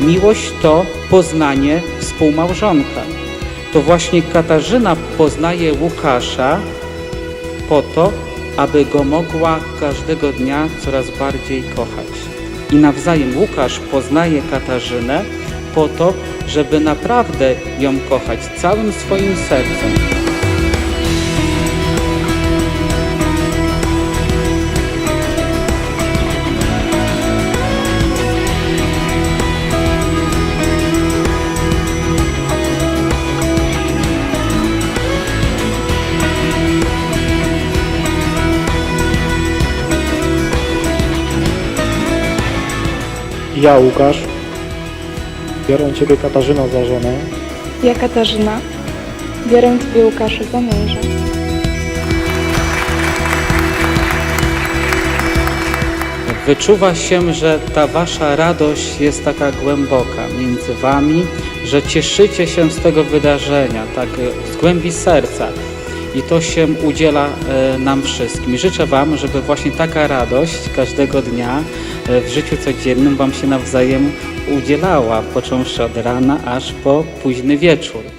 miłość to poznanie współmałżonka. To właśnie Katarzyna poznaje Łukasza po to, aby go mogła każdego dnia coraz bardziej kochać. I nawzajem Łukasz poznaje Katarzynę po to, żeby naprawdę ją kochać całym swoim sercem. Ja, Łukasz, biorę Ciebie Katarzyna za żonę Ja Katarzyna, biorę Ciebie Łukaszu za męża. Wyczuwa się, że ta wasza radość jest taka głęboka między wami, że cieszycie się z tego wydarzenia, tak z głębi serca. I to się udziela e, nam wszystkim. Życzę Wam, żeby właśnie taka radość każdego dnia e, w życiu codziennym Wam się nawzajem udzielała, począwszy od rana aż po późny wieczór.